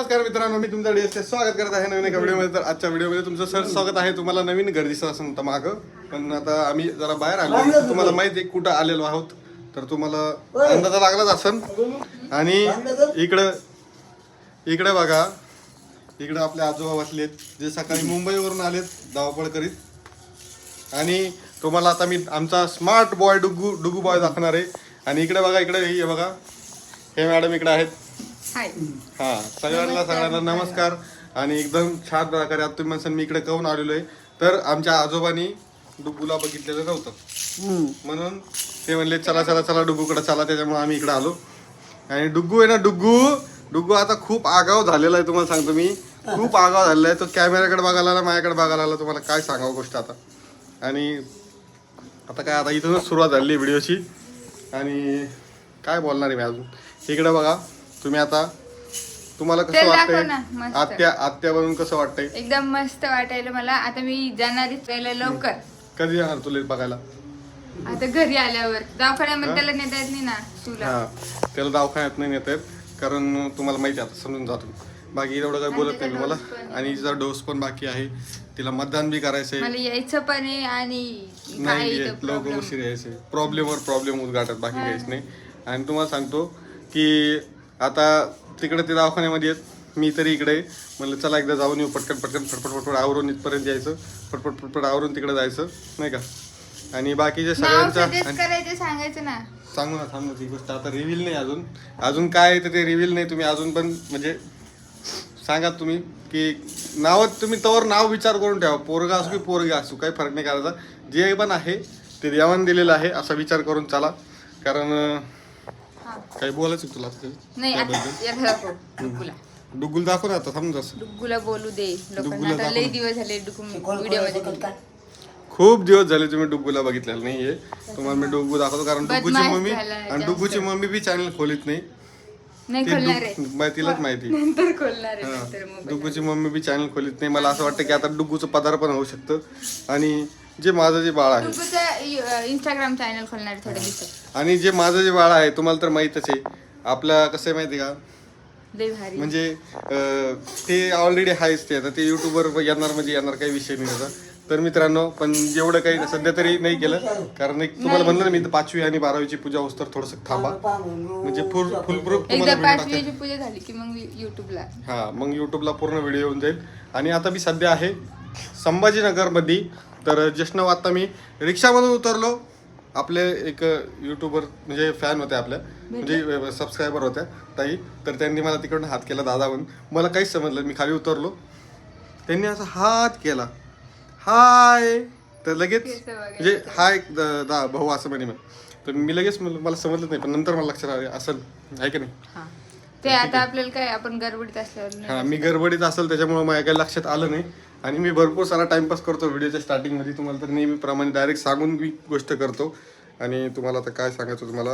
नमस्कार मित्रांनो मी तुमचं डीएसचे स्वागत करत आहे नवीन एका व्हिडिओमध्ये. तर आजच्या व्हिडिओमध्ये तुमचं सर स्वागत आहे. तुम्हाला नवीन घर दिसत असं तर मागं. पण आता आम्ही जरा बाहेर आलो. तुम्हाला माहिती आहे कुठं आलेलो आहोत. तर तुम्हाला अंदाजा लागलाच असन आणि इकडं इकडे बघा. इकडे आपले आजोबा बसलेत. जे सकाळी मुंबईवरून आलेत धावपळ करीत. आणि तुम्हाला आता मी आमचा smart boy Dugu Dugu boy दाखवणार आहे. आणि इकडे बघा इकडे हे बघा. हे मॅडम इकडे आहेत. हाय. हा सगळ्यांना सगळ्यांना नमस्कार. आणि एकदम छान प्रकारे आता तुम्ही म्हणसान मी इकडे कहून आलेलो आहे. तर आमच्या आजोबांनी डुग्गूला बघितलेलं नव्हतं. म्हणून ते म्हणले चला चला चला डुग्गूकडे चला. त्याच्यामुळे आम्ही इकडे आलो. आणि डुग्गू आहे ना डुग्गू डुग्गू आता खूप आगाव झालेला आहे तुम्हाला सांगतो मी. खूप आगाव झालेला आहे. तो कॅमेऱ्याकडे बघायला आला माझ्याकडे बघायला आला. तुम्हाला काय सांगावं गोष्ट आता. आणि आता काय आता इथूनच सुरुवात झाली व्हिडिओची. आणि काय बोलणार आहे मी अजून? इकडे बघा. तुम्ही आता तुम्हाला कसं दाखव वाटतंय मस्त. आत्या आत्या बनून कसं वाटतंय? एकदम मस्त वाटायला मला. आता मी जाणार लवकर. कधी येणार तुला बघायला? आता घरी आल्यावर. दवाखान्यामध्ये त्याला नेता येत नाही ना तुला हा. त्याला दवाखान्यात नाही नेत आहेत कारण तुम्हाला माहिती आहे आता समजून जातो बाकी एवढं काही बोलत नाही मी मला. आणि तिचा डोस पण बाकी आहे. तिला मतदान बी करायचंय. मला यायचं पण आहे आणि काय नाही इथं येत, लवकर problem. उशीर यायचे. प्रॉब्लेमवर प्रॉब्लेम उद्घाटत बाकी काहीच नाही. आणि तुम्हाला सांगतो की आता तिकडे ते दवाखान्यामध्ये आहेत. मी तरी इकडे. म्हणलं चला एकदा जाऊन येऊ. पटकन पटकन फटफट फटफट आवरून इथपर्यंत यायचं. फटफट फटफट आवरून तिकडे जायचं नाही का? आणि बाकीचे नाव सगळ्यांचा सजेस्ट आणि- करायचं सांगायचं ना. सांगू ना थांबू ती गोष्ट. आता रिव्हील नाही अजून. अजून काय आहे तर ते रिव्हील नाही. तुम्ही अजून पण म्हणजे सांगा तुम्ही की नाव तुम्ही तवर नाव विचार करून ठेवा. पोरगा असू की पोरगा असू काही फरक नाही करायचा. जे पण आहे ते देवान दिलेलं आहे असा विचार करून चला. कारण अं, काही बोलायचं तुला आता? नाही आता? याला दाखव डुग्गूला. डुग्गुल दाखव ना आता समजा डुग्गूला बोलू दे. डुग्गूला लोकांना आता लई दाखव. दिवस झाले व्हिडिओमध्ये खूप दिवस झाले तुम्ही डुग्गूला बघितलेलं नाहीये. तुम्हाला मी डुग्गू दाखवतो कारण डुग्गूची बदमाश मम्मी आणि जास्त. डुग्गूची मम्मी बी चॅनल खोलीत नाही. नाही ते खोलणार आहे. डुग- मा- तिलाच माहिती. नंतर खोलणार आहे. नंतर मोबाईल. डुग्गूची मम्मी बी चॅनल खोलीत नाही. मला असं वाटतं की आता डुग्गूचं पदार्पण होऊ शकतं. आणि जे माझं जे बाळ आहे. इंस्टाग्राम चॅनल खोलणार दिवसात आणि जे माझं जे बाळ आहे तुम्हाला तर माहीतच आहे. आपलं कसं आहे माहिती आहे का? भारी. म्हणजे अं, ते ऑलरेडी आहेच ते. आता ते युट्यूबवर येणार म्हणजे येणार काही विषय नाही त्याचा. तर मित्रांनो पण जेवढं काही सध्या तरी नाही केलं. कारण एक तुम्हाला म्हणलं ना मी तर पाचवी आणि बारावीची पूजा तर थोडंसं थांबा. म्हणजे फुल फुलप्रूफ एकदा तुम्हाला video टाकेल. पाचवीची पूजा झाली की मग युट्यूबला हा मग युट्यूबला पूर्ण व्हिडिओ येऊन जाईल. आणि आता मी सध्या आहे संभाजीनगरमध्ये तर जस्ट आता मी रिक्षामधून उतरलो. आपले एक युट्यूबर म्हणजे फॅन होते आपल्या म्हणजे सबस्क्रायबर होत्या ताई. तर त्यांनी मला तिकडून हात केला दादा म्हणून मला काहीच समजलं मी खाली उतरलो. त्यांनी असा हात केला. हाय. तर लगेच. म्हणजे हाय द- दा भाऊ असं म्हणे मी तर मी लगेच मला समजलं नाही पण नंतर मला लक्षात आलं असं आहे की नाही? ते आता आपल्याला काय आपण गडबडीत असल्यावर मी गडबडीत असेल त्याच्यामुळे माझ्या काही लक्षात आलं नाही. आणि मी भरपूर सारा टाइमपास करतो व्हिडिओच्या स्टार्टिंगमध्ये. तुम्हाला तर नेहमीप्रमाणे डायरेक्ट सांगून मी गोष्ट करतो. आणि तुम्हाला आता काय सांगायचं तुम्हाला?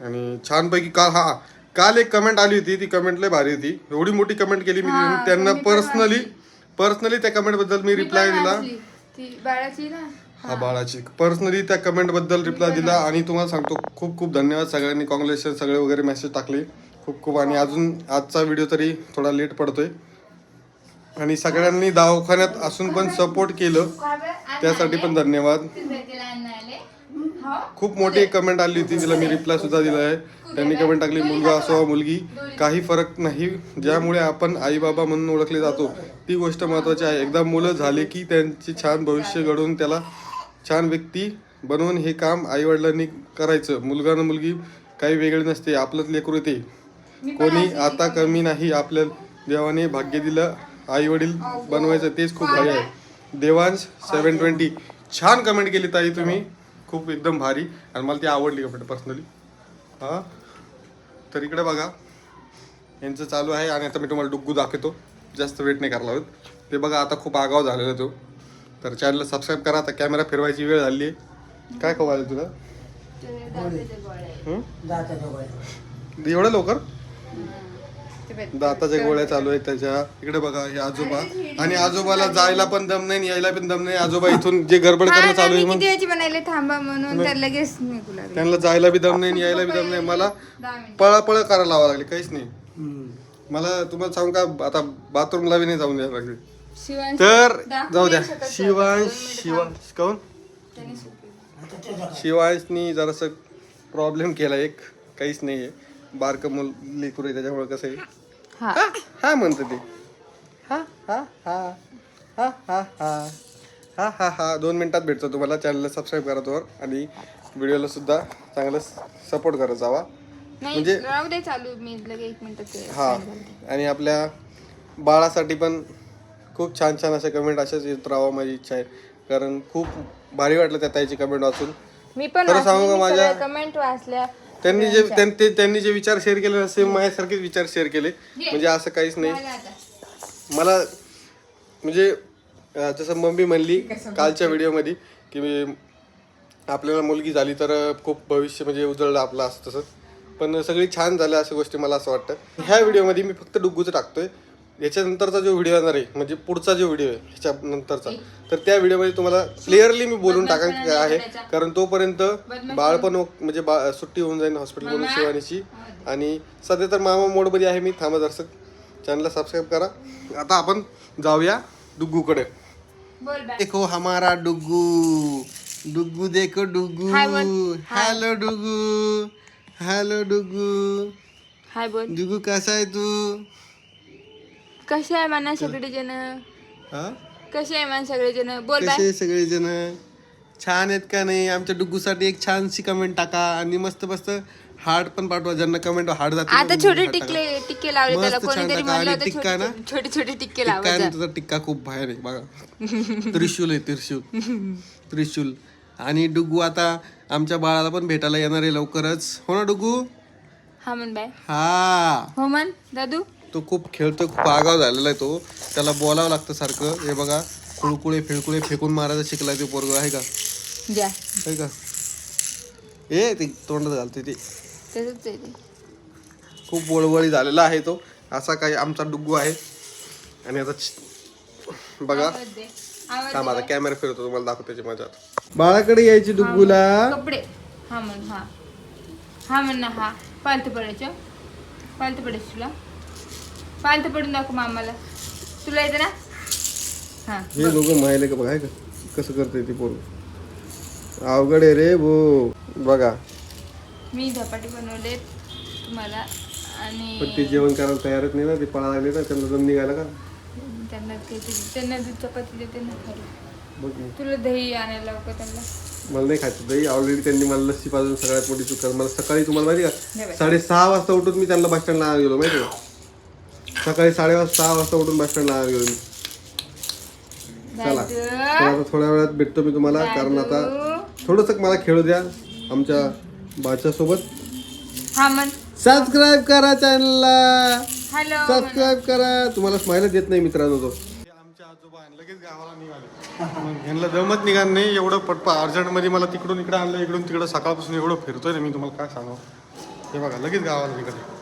आणि छानपैकी काल हा काल एक कमेंट आली होती ती कमेंट लय भारी होती. एवढी मोठी कमेंट केली मी हा, त्यांना पर्सनली पर्सनली त्या कमेंटबद्दल मी रिप्लाय दिला. हा बाळाची. पर्सनली त्या कमेंटबद्दल रिप्लाय दिला आणि तुम्हाला सांगतो खूप खूप धन्यवाद. सगळ्यांनी कॉंग्रॅच्युलेशन सगळे वगैरे मेसेज टाकले. खूप खूप. आणि अजून आजचा व्हिडिओ तरी थोडा लेट पडतोय. आणि सगळ्यांनी दवाखान्यात असून पण सपोर्ट केलं. त्यासाठी पण धन्यवाद. खूप मोठी कमेंट आली होती तिला मी रिप्लाय सुद्धा दिला आहे. त्यांनी कमेंट टाकली मुलगा असो मुलगी काही फरक नाही. ज्यामुळे आपण आई बाबा म्हणून ओळखले जातो. ती गोष्ट महत्वाची आहे. एकदा मुलं झाले की त्यांचे छान भविष्य घडवून त्याला छान व्यक्ती बनवून हे काम आई वडिलांनी करायचं. मुलगा न मुलगी काही वेगळे नसते. आपलंच लेकरू ते कोणी आता कमी नाही. आपल्या देवाने भाग्य दिलं. आई वडील बनवायचं तेच खूप भारी आहे. देवांश सेवन ट्वेंटी छान कमेंट केली ताई तुम्ही. खूप एकदम भारी. आणि मला ती आवडली कमेंट पर्सनली हां? तर इकडे बघा. यांचं चालू आहे आणि आता मी तुम्हाला डुग्गू दाखवतो. जास्त वेट नाही करायला हवं ते बघा आता खूप आगाव झालेला तो. तर चॅनलला सबस्क्राईब करा. आता कॅमेरा फिरवायची वेळ झाली आहे. काय खवं आलं तुला? एवढं लवकर? दाताच्या गोळ्या चालू आहेत त्याच्या इकडे बघा हे आजोबा. आणि आजोबाला जायला पण दम नाही आणि यायला पण दम नाही. आजोबा इथून जे गडबड करणं चालू आहे किती बनायले? थांबा म्हणून तर लगेच निघू लागले त्यांना जायला बी दम नाही आणि यायला बी दम नाही. मला पळापळ करायला लावा लागली काहीच नाही. मला तुम्हाला सांगू का आता बाथरूमला बी नाही जाऊन द्यायला लागले. शिवांश तर जाऊ द्या. शिवांश शिवांश काऊन सुटली. शिवांशनी जरासं प्रॉब्लेम केला एक. काहीच नाही आहे बारकं मुल लेकरू आहे त्याच्यामुळे कसं आहे? हा. हा हा म्हणतं ते. हा हा हा. हा हा हा. हा हा हा. दोन मिनिटात भेटतो तुम्हाला. चॅनलला सबस्क्राईब करा तोवर. आणि व्हिडिओला सुद्धा चांगलं सपोर्ट करत जावा. म्हणजे- राहू दे चालू. मी लगे एक मिनिटात हा. आणि आपल्या बाळासाठी पण खूप छान छान अशा कमेंट अशाच येत राहावं माझी इच्छा आहे. कारण खूप भारी वाटलं त्या ताईची कमेंट वाचून. मी पण खरं सांगू का माझ्या- कमेंट वाचल्या. त्यांनी जे त्यां- ते- त्यांनी जे विचार शेअर केले ना सेम माझ्यासारखेच विचार शेअर केले. म्हणजे असं काहीच नाही. झालं. मला म्हणजे अं, जसं मम्मी म्हणली कालच्या व्हिडिओमध्ये की मी- आपल्याला मुलगी झाली तर अं, खूप भविष्य म्हणजे उजळलं आपलं असं तसं. पण सगळी छान झाल्या अशा गोष्टी मला असं वाटतं. ह्या व्हिडिओमध्ये मी फक्त डुग्गूचं टाकतोय. याच्यानंतरचा जो व्हिडिओ येणार आहे म्हणजे पुढचा जो व्हिडिओ आहे ह्याच्या नंतरचा तर त्या व्हिडिओमध्ये तुम्हाला क्लिअरली मी बोलून टाका आहे. कारण तोपर्यंत बाळ पण ओक- म्हणजे बा सुट्टी होऊन जाईल हॉस्पिटलमधून शिवानीची. आणि सध्या तर मामा मोडमध्ये आहे मी. थांबा दर्शक. चॅनलला सबस्क्राईब करा. आता आपण जाऊया डुग्गूकडे. देखो हमारा डुग्गू. डुग्गू देखो Duggu. Hello Duggu. Hello Duggu. Hi बोल. डुग्गू कसा आहे तू? कसे आहे म्हणा सगळे जण? हा? कसे आहे म्हणा सगळे जण? बोल बाय कसे सगळे जण? छान आहेत का नाही? आमच्या डुग्गूसाठी एक छानशी कमेंट टाका आणि मस्त मस्त हार्ट पण पाठवा. ज्यांना कमेंट हार्ट जाते आता छोटे टिकले टिक्के लावले त्याला. मस्त छान कोणीतरी टाका. म्हणलं आणि होतं टिक्का ना? छोटे- छोटे छोटे टिक्के लावायचं. ना तुझा टिक्का खूप बाहेर आहे बघा. त्रिशूल आहे त्रिशूल. त्रिशूल. आणि डुग्गू आता आमच्या बाळाला पण भेटायला येणार आहे लवकरच. हो ना डुग्गू? हा म्हण बाय. हा. हो म्हण. दादू? तो खूप खेळतो खूप आगाव झालेला आहे तो. त्याला बोलावं लागतं सारखं. हे बघा कुळकुळे फिळकुळे फेकून मारायचं शिकलाय तो पोरग आहे का? द्या. आहे का? ए ते तोंडात घालते ते. तसंच आहे ते. खूप वळवळी झालेला आहे तो. असा काही आमचा डुग्गू आहे. आणि आता छ- बघा. आवाज दे. आवाज थांब आता कॅमेरा फिरवतो तुम्हाला दाखवतो त्याची मजा बाळाकडे यायची. डुग्गूला. कपडे. हा म्हण हा. हा म्हण ना हा. पालथं पडायचं. पालथं पडायचं तुला. पालथं पडून दाखव मामाला. तुला येतं ना? हा. हे दोघं माहिले का बघा आहे का? कसं करते ते पोरग अवघड आहे रे भो. बघा. मी धपाटे बनवले तुम्हाला आणि पण ते जेवण करायला तयारच नाही ना ते पळा लागले ना त्यांना दम निघाला का? त्यांना त्यांना दूध चपाती देते ना खायला बघ ना. तुला दही आणायला त्यांना? मला नाही खायचं दही. ऑलरेडी त्यांनी मला लस्सी पाजून सगळ्यात मोठी चूक मला सकाळी तुम्हाला माहिती का. साडेसहा वाजता उठून मी त्यांना बस स्टँडला गेलो माहिती का? सकाळी साडे सहा वाजता उठून बस स्टँडला मी चला. तर आता थोड्या वेळात भेटतो मी तुम्हाला कारण आता. थोडंसं मला खेळू द्या आमच्या बाच्या सोबत. हा म्हण सबस्क्राईब करा चॅनलला हॅलो सबस्क्राईब करा. तुम्हाला स्माइल देत नाही मित्रांनो तो. आमच्या आजोबा लगेच गावाला निघाले. ह्यांना जमत निघाल नाही एवढं पटपा अर्जंटमध्ये मला तिकडून इकडं आणलं इकडून तिकडं सकाळपासून एवढं फिरतोय ना मी तुम्हाला काय सांगावं हे बघा लगेच गावाला निघाले.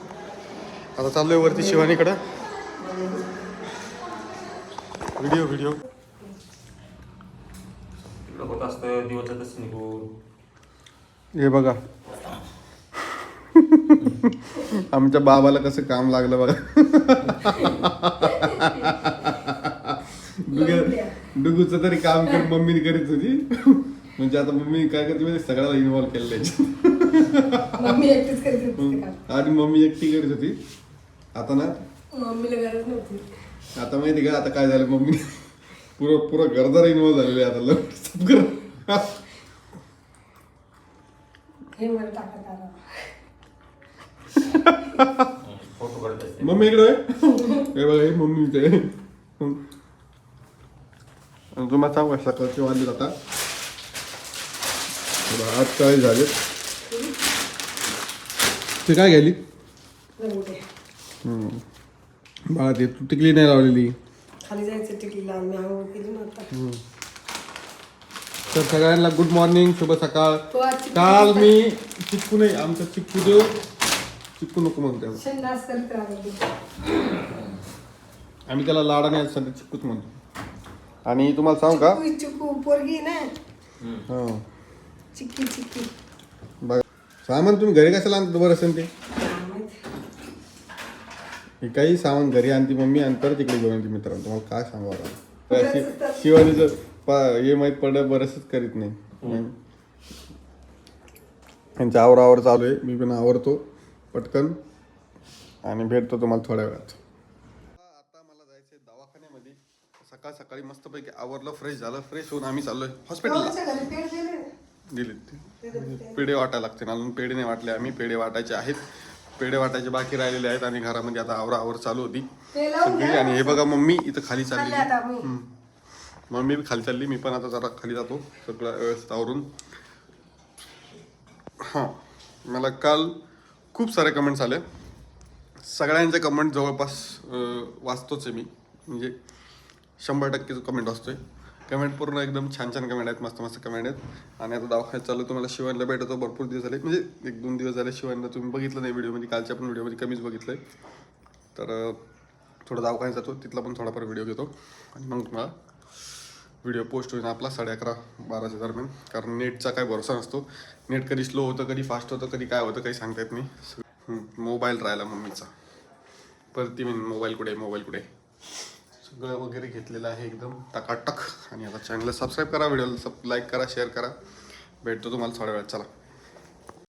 आता चाललोय वरती शिवानीकडं. Video video. होत असतं निघून हे बघा. आमच्या बाबाला कसं काम लागलं बघा. डुगू डुगूचं तरी काम कर मम्मीने करीत होती. म्हणजे आता मम्मी काय करते माहिती सगळ्याला इन्व्हॉल्व केलेलं आहे. मम्मी एकटीच करत होती ते काम. आधी मम्मी एकटी करीत होती. आता ना मम्मीला गरज नव्हती. आता माहिती का? आता काय झालं? मम्मी पुरं पुरं घरदार इन्व्हॉल्व झालेले आहे आता लग्न सब कर हे मला टाकत आलं. फोटो काढत असते. मम्मी इकडे. हे बघा हे मम्मी इथे आहे. आणि तुम्हाला सांगू का सकाळचे वाजले आता. बघा, आठ चाळीस झाले? ते काय घ्यायली. बाळा ते तू टिकली नाही लावलेली. खाली जायचं टिकलीला आम्ही आंघोळ केली नव्हता तर सगळ्यांना गुड मॉर्निंग शुभ सकाळ. तो आज चिकू काल मी चिक्कू नाही आमचा चिक्कू देव. चिक्कू नको म्हणते आम्ही. करत त्याला लाडाने आज सध्या चिक्कूच म्हणतो. आणि तुम्हाला सांगू का? चिकू चिकू पोरगी ना. हां. चिक्की चिक्की. बघा. सामान तुम्ही घरी कशाला आणता? बरं असेल ते. हे काही सामान घरी आणती मम्मी आणि परत इकडे घेऊन येते मित्रांनो. तुम्हाला काय सांगू आता? तर शि- शिवानीचं पा हे माहीत पडलं बरंचच करीत नाही. त्यांचं आवरावर चालू आहे. मी पण आवरतो पटकन. आणि भेटतो तुम्हाला थोड्या वेळात. आता मला जायचंय दवाखान्यामध्ये. सकाळ सकाळी मस्तपैकी आवरलं फ्रेश झालं. फ्रेश होऊन आम्ही चाललोय हॉस्पिटलला घरी पेड दिले. ना. पेढे वाटायला लागते अजून पेढे नाही वाटले. आम्ही पेढे वाटायचे आहेत. पेढे वाटायचे बाकी राहिलेले आहेत आणि घरामध्ये आता आवरा आवर चालू होती. सगळी आणि हे बघा मम्मी इथं खाली चालले मम्मी बी खाली चालली मी पण आता जरा खाली जातो सगळं व्यवस्थित आवरून. हां मला काल खूप सारे कमेंट्स आले. सगळ्यांचे कमेंट जवळपास वाचतोच आहे मी. म्हणजे शंभर टक्के कमेंट वाचतोय. कमेंट पूर्ण एकदम छान छान कमेंट आहेत मस्त मस्त कमेंट आहेत. आणि आता दवाखान्यात चालू तुम्हाला शिवानला भेटतो भरपूर दिवस झाले. म्हणजे एक दोन दिवस झाले शिवानला तुम्ही बघितलं नाही व्हिडिओमध्ये म्हणजे कालच्या पण व्हिडिओमध्ये कमीच बघितलं आहे तर थोडं दवाखान्यात जातो तिथला पण थोडाफार व्हिडिओ घेतो. आणि मग तुम्हाला व्हिडिओ पोस्ट होईल आपला साडे अकरा बाराच्या दरम्यान. कारण नेटचा काय भरोसा नसतो. नेट कधी स्लो होतं कधी फास्ट होतं कधी काय होतं काही सांगता येत नाही. मोबाईल राहिला मम्मीचा. परत ती मी मोबाईल कुठे मोबाईल कुठे सगळं वगैरे घेतलेलं आहे एकदम टकाटक. आणि आता चॅनलला सबस्क्राईब करा व्हिडिओला सब लाईक करा शेअर करा. भेटतो तुम्हाला थोड्या वेळात. चला.